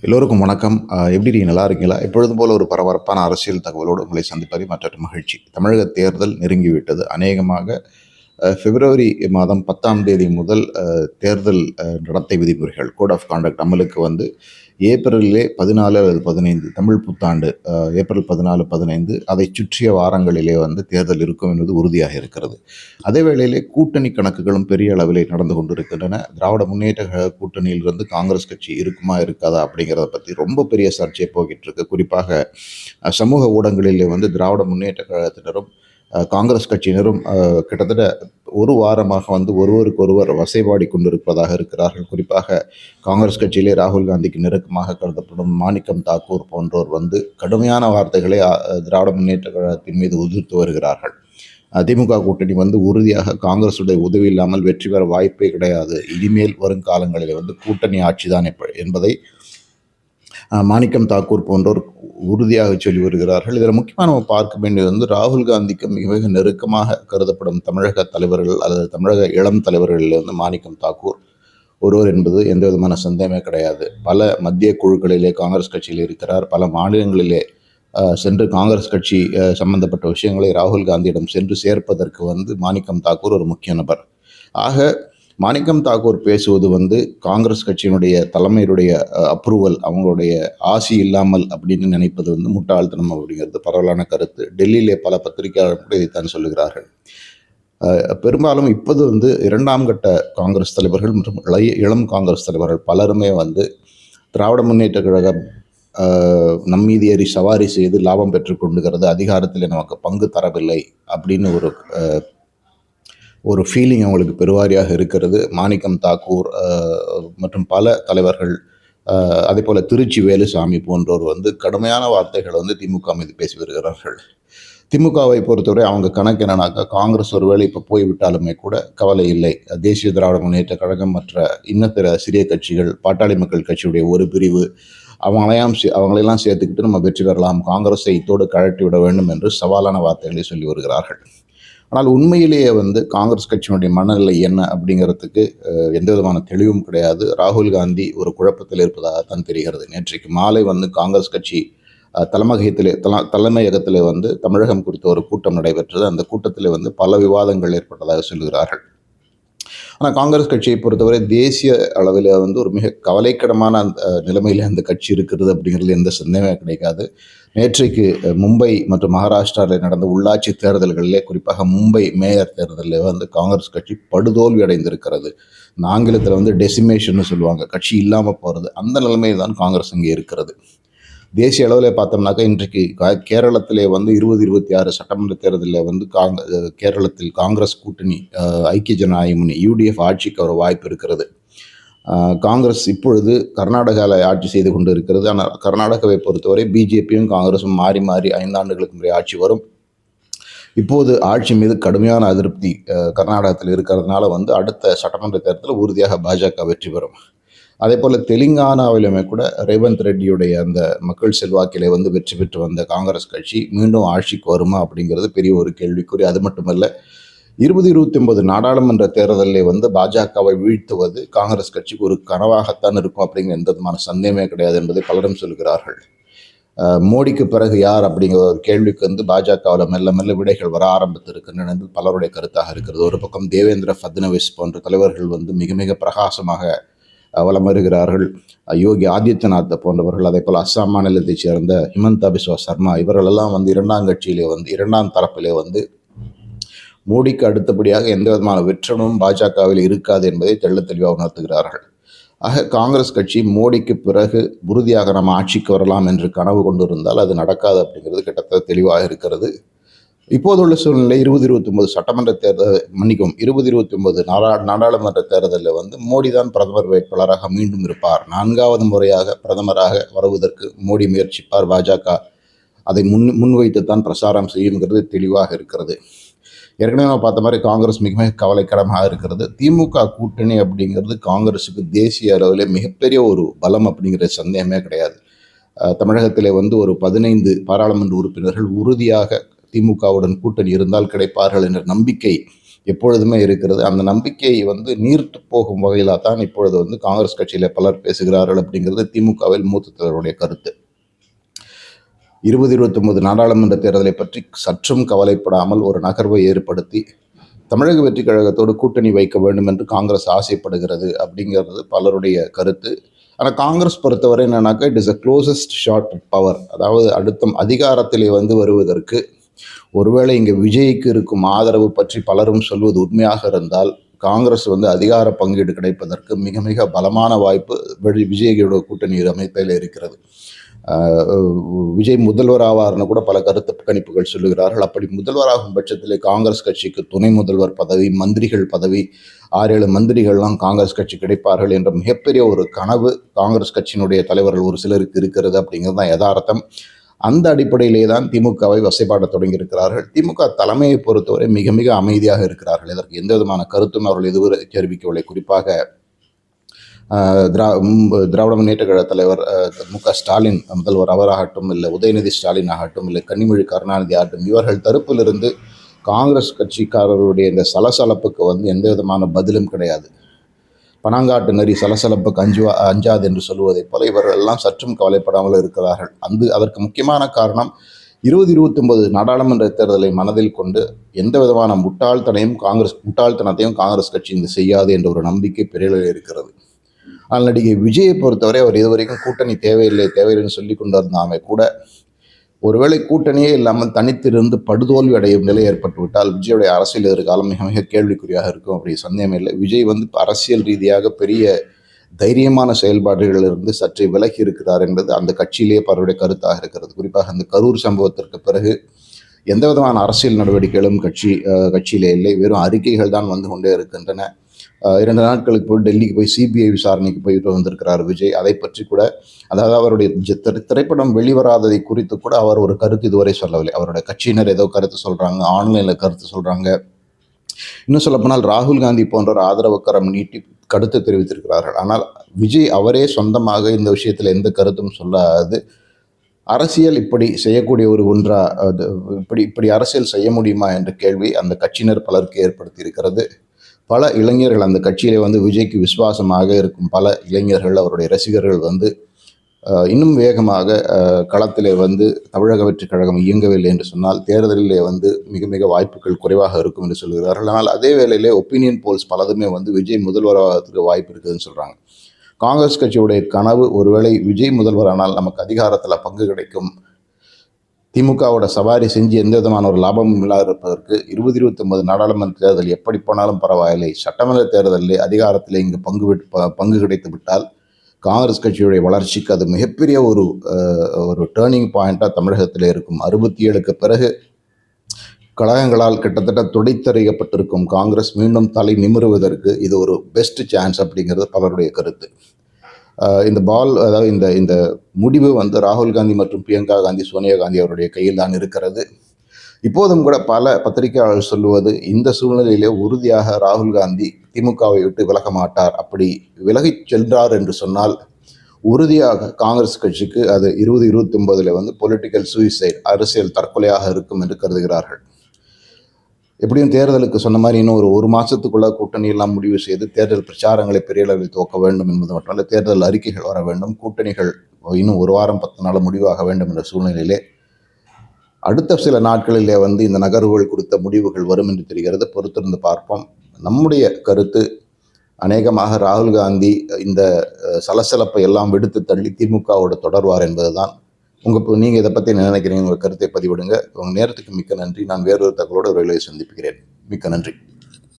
எல்லோருக்கும் வணக்கம். எப்படி நீங்கள் நல்லா இருக்கீங்களா? எப்பொழுதும் போல ஒரு பரபரப்பான அரசியல் தகவலோடு உங்களை சந்திப்பதை மற்றொரு மகிழ்ச்சி. தமிழக தேர்தல் நெருங்கிவிட்டது. அநேகமாக பிப்ரவரி மாதம் பத்தாம் தேதி முதல் தேர்தல் நடத்தை விதிமுறைகள் கோட் ஆஃப் கான்டக்ட் அமலுக்கு வந்து ஏப்ரலிலே பதினாலு அல்லது பதினைந்து தமிழ் புத்தாண்டு ஏப்ரல் பதினாலு பதினைந்து அதை சுற்றிய வாரங்களிலே வந்து தேர்தல் இருக்கும் என்பது உறுதியாக இருக்கிறது. அதே வேளையிலே கூட்டணி கணக்குகளும் பெரிய அளவிலே நடந்து கொண்டிருக்கின்றன. திராவிட முன்னேற்ற கழக கூட்டணியிலிருந்து காங்கிரஸ் கட்சி இருக்குமா இருக்காதா அப்படிங்கிறத பற்றி ரொம்ப பெரிய சர்ச்சை போய்கிட்டு இருக்கு. குறிப்பாக சமூக ஊடகங்களிலே வந்து திராவிட முன்னேற்ற கழகத்தினரும் காங்கிரஸ் கட்சியினரும் கிட்டத்தட்ட ஒரு வாரமாக வந்து ஒருவருக்கொருவர் வசைபாடி கொண்டிருப்பதாக இருக்கிறார்கள். குறிப்பாக காங்கிரஸ் கட்சியிலே ராகுல் காந்திக்கு நெருக்கமாக கருதப்படும் மாணிக்கம் தாக்கூர் போன்றோர் வந்து கடுமையான வார்த்தைகளை திராவிட முன்னேற்ற கழகத்தின் மீது உதிர்த்து வருகிறார்கள். திமுக கூட்டணி வந்து உறுதியாக காங்கிரசுடைய உதவி இல்லாமல் வெற்றி பெற வாய்ப்பே கிடையாது. இனிமேல் வரும் காலங்களில் வந்து கூட்டணி ஆட்சிதான் என்பதை மாணிக்கம் தாக்கூர் போன்றோர் உறுதியாக சொல்லி வருகிறார்கள். இதில் முக்கியமாக நம்ம பார்க்க வேண்டியது வந்து ராகுல் காந்திக்கு மிக மிக நெருக்கமாக கருதப்படும் தமிழக தலைவர்கள் அல்லது தமிழக இளம் தலைவர்களில் வந்து மாணிக்கம் தாக்கூர். ஒருவர் என்பது எந்த விதமான சந்தேகமே கிடையாது. பல மத்திய குழுக்களிலே காங்கிரஸ் கட்சியில் இருக்கிறார். பல மாநிலங்களிலே சென்று காங்கிரஸ் கட்சி சம்பந்தப்பட்ட விஷயங்களை ராகுல் காந்தியிடம் சென்று சேர்ப்பதற்கு வந்து மாணிக்கம் தாக்கூர் ஒரு முக்கிய நபர். ஆக மாணிக்கம் தாக்கூர் பேசுவது வந்து காங்கிரஸ் கட்சியினுடைய தலைமையுடைய அப்ரூவல் அவங்களுடைய ஆசி இல்லாமல் அப்படின்னு நினைப்பது வந்து முட்டாள்தனம் அப்படிங்கிறது பரவலான கருத்து. டெல்லியிலே பல பத்திரிகையாளர் கூட இதைத்தான் சொல்லுகிறார்கள். பெரும்பாலும் இப்போது வந்து இரண்டாம் கட்ட காங்கிரஸ் தலைவர்கள் மற்றும் இளைய இளம் காங்கிரஸ் தலைவர்கள் பலருமே வந்து திராவிட முன்னேற்ற கழகம் அஹ், சவாரி செய்து லாபம் பெற்றுக்கொண்டுகிறது அதிகாரத்தில் நமக்கு பங்கு தரவில்லை அப்படின்னு ஒரு ஒரு ஃபீலிங் அவங்களுக்கு பெருவாரியாக இருக்கிறது. மாணிக்கம் தாக்கூர் மற்றும் பல தலைவர்கள் அதே போல் திருச்சி வேலுசாமி போன்றோர் வந்து கடுமையான வார்த்தைகளை வந்து திமுக மீது பேசி வருகிறார்கள். திமுகவை பொறுத்தவரை அவங்க கணக்கு என்னன்னாக்கா காங்கிரஸ் ஒருவேளை இப்போ போய்விட்டாலுமே கூட கவலை இல்லை. தேசிய திராவிட முன்னேற்ற கழகம் மற்ற இன்னத்திர சிறிய கட்சிகள் பாட்டாளி மக்கள் கட்சியுடைய ஒரு பிரிவு அவங்களையும் சே- அவங்களையெல்லாம் சேர்த்துக்கிட்டு நம்ம வெற்றி பெறலாம். காங்கிரஸை இத்தோடு கழட்டி விட வேண்டும் என்று சவாலான வார்த்தைகளை சொல்லி வருகிறார்கள். ஆனால் உண்மையிலேயே வந்து காங்கிரஸ் கட்சியினுடைய மனநிலை என்ன அப்படிங்கிறதுக்கு எந்த விதமான தெளிவும் கிடையாது. ராகுல் காந்தி ஒரு குழப்பத்தில் இருப்பதாகத்தான் தெரிகிறது. நேற்றைக்கு மாலை வந்து காங்கிரஸ் கட்சி தலைமகத்திலே தல தலைமையகத்திலே வந்து தமிழகம் குறித்த ஒரு கூட்டம் நடைபெற்றது. அந்த கூட்டத்திலே வந்து பல விவாதங்கள் ஏற்பட்டதாக சொல்கிறார்கள். ஆனால் காங்கிரஸ் கட்சியை பொறுத்தவரை தேசிய அளவில் வந்து ஒரு மிக கவலைக்கிடமான அந்த நிலைமையில் அந்த கட்சி இருக்கிறது அப்படிங்கிறது எந்த சந்தேகமே கிடைக்காது. நேற்றைக்கு மும்பை மற்றும் மகாராஷ்டிராவில் நடந்த உள்ளாட்சி தேர்தல்களிலே குறிப்பாக மும்பை மேயர் தேர்தலில் வந்து காங்கிரஸ் கட்சி படுதோல்வி அடைந்திருக்கிறது. ஆங்கிலத்தில் வந்து டெசிமேஷன் சொல்லுவாங்க. கட்சி இல்லாமல் போகிறது அந்த நிலைமையில் தான் காங்கிரஸ் இங்கே இருக்கிறது. தேசிய அளவில் பார்த்தோம்னாக்கா இன்றைக்கு கா- கேரளத்திலே வந்து இருபது இருபத்தி ஆறு சட்டமன்ற தேர்தலில் வந்து காங்க கேரளத்தில் காங்கிரஸ் கூட்டணி ஐக்கிய ஜனநாயக முன்னணி யூடிஎஃப் ஆட்சிக்கு ஒரு வாய்ப்பு இருக்கிறது. காங்கிரஸ் இப்பொழுது கர்நாடகாவில் ஆட்சி செய்து கொண்டு இருக்கிறது. ஆனால் கர்நாடகாவை பொறுத்தவரை பிஜேபியும் காங்கிரஸும் மாறி மாறி ஐந்தாண்டுகளுக்கு முறை ஆட்சி வரும். இப்போது ஆட்சி மீது கடுமையான அதிருப்தி கர்நாடகத்தில் இருக்கிறதுனால வந்து அடுத்த சட்டமன்ற தேர்தலில் உறுதியாக பாஜக வெற்றி பெறும். அதே போல் தெலுங்கானாவிலுமே கூட ரேவந்த் ரெட்டியுடைய அந்த மக்கள் செல்வாக்கிலே வந்து வெற்றி பெற்று வந்த காங்கிரஸ் கட்சி மீண்டும் ஆட்சிக்கு வருமா அப்படிங்கிறது பெரிய ஒரு கேள்விக்குறி. அது மட்டுமல்ல இருபது இருபத்தி ஒன்பது நாடாளுமன்ற தேர்தலில் வந்து பாஜகவை வீழ்த்துவது காங்கிரஸ் கட்சிக்கு ஒரு கனவாகத்தான் இருக்கும் அப்படிங்கிற எந்த விதமான சந்தேகமே கிடையாது என்பதை பலரும் சொல்கிறார்கள். மோடிக்கு பிறகு யார் அப்படிங்கிற ஒரு கேள்விக்கு வந்து பாஜகவில் மெல்ல மெல்ல விடைகள் வர ஆரம்பித்திருக்கின்றன பலருடைய கருத்தாக இருக்கிறது. ஒரு பக்கம் தேவேந்திர ஃபட்னவிஸ் போன்ற தலைவர்கள் வந்து மிக மிக பிரகாசமாக வலம் வருகிறார்கள் யோகி ஆதித்யநாத் போன்றவர்கள் அதே போல் அஸ்ஸாம் மாநிலத்தைச் சேர்ந்த ஹிமந்தா பிஸ்வா சர்மா இவர்களெல்லாம் வந்து இரண்டாம் கட்சியிலே வந்து இரண்டாம் தரப்பிலே வந்து மோடிக்கு அடுத்தபடியாக எந்த விதமான வெற்றனும் பாஜகவில் இருக்காது என்பதை தெள்ளத் தெளிவாக உணர்த்துகிறார்கள். ஆக காங்கிரஸ் கட்சி மோடிக்கு பிறகு உறுதியாக நம்ம ஆட்சிக்கு வரலாம் என்று கனவு கொண்டிருந்தால் அது நடக்காது அப்படிங்கிறது கிட்டத்தட்ட தெளிவாக இருக்கிறது. இப்போதுள்ள சூழ்நிலை இருபது இருபத்தி ஒன்பது சட்டமன்ற தேர்தல் மன்னிக்கும் இருபது இருபத்தி ஒன்பது நாடா நாடாளுமன்ற தேர்தலில் வந்து மோடி தான் பிரதமர் வேட்பாளராக மீண்டும் இருப்பார். நான்காவது முறையாக பிரதமராக வருவதற்கு மோடி முயற்சிப்பார். பாஜக அதை முன் முன்வைத்துத்தான் பிரசாரம் செய்யுங்கிறது தெளிவாக இருக்கிறது. ஏற்கனவே நம்ம பார்த்த மாதிரி காங்கிரஸ் மிக மிக கவலைக்கிடமாக இருக்கிறது. திமுக கூட்டணி அப்படிங்கிறது காங்கிரஸுக்கு தேசிய அளவில் மிகப்பெரிய ஒரு பலம் அப்படிங்கிற சந்தேகமே கிடையாது. தமிழகத்தில் வந்து ஒரு பதினைந்து பாராளுமன்ற உறுப்பினர்கள் உறுதியாக திமுகவுடன் கூட்டணி இருந்தால் கிடைப்பார்கள் என்ற நம்பிக்கை எப்பொழுதுமே இருக்கிறது. அந்த நம்பிக்கையை வந்து நீர்த்து போகும் வகையில் தான் இப்பொழுது வந்து காங்கிரஸ் கட்சியில் பலர் பேசுகிறார்கள் அப்படிங்கிறது திமுகவில் மூத்த தலைவருடைய கருத்து. இருபது இருபத்தொன்பது நாடாளுமன்ற தேர்தலை பற்றி சற்றும் கவலைப்படாமல் ஒரு நகர்வை ஏற்படுத்தி தமிழக வெற்றி கழகத்தோடு கூட்டணி வைக்க வேண்டும் என்று காங்கிரஸ் ஆசைப்படுகிறது அப்படிங்கிறது பலருடைய கருத்து. ஆனால் காங்கிரஸ் பொறுத்தவரை என்னன்னாக்கா it is a closest short power அதாவது அடுத்த அதிகாரத்திலே வந்து வருவதற்கு ஒருவேளை இங்கே விஜய்க்கு இருக்கும் ஆதரவு பற்றி பலரும் சொல்வது உண்மையாக இருந்தால் காங்கிரஸ் வந்து அதிகார பங்கீடு கிடைப்பதற்கு மிக மிக பலமான வாய்ப்பு விஜயோட கூட்டணி அமைப்பில் இருக்கிறது. விஜய் முதல்வர் ஆவார்னு கூட பல கருத்து கணிப்புகள் சொல்லுகிறார்கள். அப்படி முதல்வராகும் பட்சத்தில் காங்கிரஸ் கட்சிக்கு துணை முதல்வர் பதவி மந்திரிகள் பதவி ஆறு ஏழு மந்திரிகள்லாம் காங்கிரஸ் கட்சி கிடைப்பார்கள் என்ற மிகப்பெரிய ஒரு கனவு காங்கிரஸ் கட்சியினுடைய தலைவர்கள் ஒரு சிலருக்கு இருக்கிறது அப்படிங்கிறது தான் யதார்த்தம். அந்த அடிப்படையிலே தான் திமுகவை வசைப்பாட தொடங்கியிருக்கிறார்கள். திமுக தலைமையை பொறுத்தவரை மிக மிக அமைதியாக இருக்கிறார்கள். இதற்கு எந்த விதமான கருத்தும் அவர்கள் எதுவரை தெரிவிக்கவில்லை. குறிப்பாக திரா திராவிட முன்னேற்ற கழக தலைவர் மு க ஸ்டாலின் முதல்வர் அவராகட்டும் இல்லை உதயநிதி ஸ்டாலின் ஆகட்டும் இல்லை கன்னிமொழி கருணாநிதி ஆகட்டும் இவர்கள் தரப்பிலிருந்து காங்கிரஸ் கட்சிக்காரருடைய இந்த சலசலப்புக்கு வந்து எந்த விதமான பதிலும் கிடையாது. பனாங்காட்டு நெறி சலசலப்பு அஞ்சுவா அஞ்சாது என்று சொல்வதைப் போல இவர்கள் எல்லாம் சற்றும் கவலைப்படாமல் இருக்கிறார்கள். அந்த அதற்கு முக்கியமான காரணம் இருபது இருபத்தி ஒன்பது நாடாளுமன்ற தேர்தலை மனதில் கொண்டு எந்த விதமான முட்டாள்தனையும் காங்கிரஸ் முட்டாள்தனத்தையும் காங்கிரஸ் கட்சி இந்த செய்யாது என்ற ஒரு நம்பிக்கை பெரிய இருக்கிறது. ஆனால் நடிகை விஜயை பொறுத்தவரை அவர் இதுவரைக்கும் கூட்டணி தேவையில்லை தேவையில்லைன்னு சொல்லி கொண்டிருந்தாமே கூட ஒருவேளை கூட்டணியே இல்லாமல் தனித்திருந்து படுதோல்வி அடையும் நிலை ஏற்பட்டுவிட்டால் விஜயுடைய அரசியல் எதிர்காலம் மிக மிக கேள்விக்குறியாக இருக்கும். அப்படி சந்தேகம் இல்லை. விஜய் வந்து அரசியல் ரீதியாக பெரிய தைரியமான செயல்பாடுகளிலிருந்து சற்றே விலகி இருக்கிறார் என்பது அந்த கட்சியிலேயே பலருடைய கருத்தாக இருக்கிறது. குறிப்பாக அந்த கரூர் சம்பவத்திற்கு பிறகு எந்த விதமான அரசியல் நடவடிக்கைகளும் கட்சி கட்சியிலே இல்லை. வெறும் அறிக்கைகள் தான் வந்து கொண்டே இருக்கின்றன. இரண்டு நாட்களுக்கு போய் டெல்லிக்கு போய் சிபிஐ விசாரணைக்கு போயிட்டு வந்திருக்கிறார் விஜய். அதை பற்றி கூட அதாவது அவருடைய திரைப்படம் வெளிவராததை குறித்து கூட அவர் ஒரு கருத்து இதுவரை சொல்லவில்லை. அவருடைய கட்சியினர் ஏதோ கருத்து சொல்கிறாங்க ஆன்லைனில் கருத்து சொல்கிறாங்க இன்னும் சொல்லப்போனால் ராகுல் காந்தி போன்றவர் ஆதரவு கரம் நீட்டி கருத்து தெரிவித்திருக்கிறார்கள். ஆனால் விஜய் அவரே சொந்தமாக இந்த விஷயத்தில் எந்த கருத்தும் சொல்லாது. அரசியல் இப்படி செய்யக்கூடிய ஒரு ஒன்றா இப்படி இப்படி அரசியல் செய்ய முடியுமா என்ற கேள்வி அந்த கட்சியினர் பலருக்கு ஏற்படுத்தி இருக்கிறது. பல இளைஞர்கள் அந்த கட்சியிலே வந்து விஜய்க்கு விசுவாசமாக இருக்கும். பல இளைஞர்கள் அவருடைய ரசிகர்கள் வந்து இன்னும் வேகமாக களத்திலே வந்து தமிழக வெற்றி கழகம் இயங்கவில்லை என்று சொன்னால் தேர்தலிலே வந்து மிக மிக வாய்ப்புகள் குறைவாக இருக்கும் என்று சொல்கிறார்கள். ஆனால் அதே வேளையிலே ஒப்பீனியன் போல்ஸ் பலதுமே வந்து விஜய் முதல்வராகிறதுக்கு வாய்ப்பு இருக்குதுன்னு சொல்கிறாங்க காங்கிரஸ் கட்சியுடைய கனவு ஒருவேளை விஜய் முதல்வரானால் நமக்கு அதிகாரத்தில் பங்கு கிடைக்கும். திமுகவோட சவாரி செஞ்சு எந்த விதமான ஒரு லாபமும் இல்லாத இருப்பதற்கு இருபது இருபத்தி ஒன்பது நாடாளுமன்ற தேர்தல் எப்படி போனாலும் பரவாயில்லை. சட்டமன்ற தேர்தலில் அதிகாரத்தில் இங்கு பங்கு பங்கு கிடைத்து விட்டால் காங்கிரஸ் கட்சியுடைய வளர்ச்சிக்கு அது மிகப்பெரிய ஒரு ஒரு டேர்னிங் பாயிண்ட்டாக தமிழகத்தில் இருக்கும். அறுபத்தி ஏழுக்கு பிறகு கழகங்களால் கிட்டத்தட்ட துடைத்தறியப்பட்டிருக்கும் காங்கிரஸ் மீண்டும் தலை நிமிருவதற்கு இது ஒரு பெஸ்ட் சான்ஸ் அப்படிங்கிறது பலருடைய கருத்து. இந்த பால் அதாவது இந்த இந்த முடிவு வந்து ராகுல் காந்தி மற்றும் பிரியங்கா காந்தி சோனியா காந்தி அவருடைய கையில் தான் இருக்கிறது. இப்போதும் கூட பல பத்திரிகையாளர்கள் சொல்லுவது இந்த சூழ்நிலையிலே உறுதியாக ராகுல் காந்தி திமுகவை விட்டு விலக மாட்டார் அப்படி விலகிச் சென்றார் என்று சொன்னால் உறுதியாக காங்கிரஸ் கட்சிக்கு அது இருபது இருபத்தி ஒன்பதுல வந்து பொலிட்டிக்கல் சூசைட் அரசியல் தற்கொலையாக இருக்கும் என்று கருதுகிறார்கள். எப்படியும் தேர்தலுக்கு சொன்ன மாதிரி இன்னும் ஒரு ஒரு மாதத்துக்குள்ள கூட்டணியெல்லாம் முடிவு செய்து தேர்தல் பிரச்சாரங்களை பெரிய அளவில் துவக்க வேண்டும் என்பது மட்டுமல்ல தேர்தல் அறிக்கைகள் வர வேண்டும் கூட்டணிகள் இன்னும் ஒரு வாரம் பத்து நாள் முடிவாக வேண்டும் என்ற சூழ்நிலையிலே அடுத்த சில நாட்களிலே வந்து இந்த நகர்வுகள் கொடுத்த முடிவுகள் வரும் என்று தெரிகிறது. பொறுத்திருந்து பார்ப்போம். நம்முடைய கருத்து அநேகமாக ராகுல் காந்தி இந்த சலசலப்பை எல்லாம் விடுத்து தள்ளி திமுகவோடு தொடர்வார் என்பதுதான். உங்கள் நீங்கள் இதை பற்றி நினைக்கிறீங்க? உங்கள் கருத்தை பதிவிடுங்க. உங்கள் நேரத்துக்கு மிக்க நன்றி. நான் வேறொரு தகவலோடு விரைவில் சந்திப்புகிறேன். மிக்க நன்றி.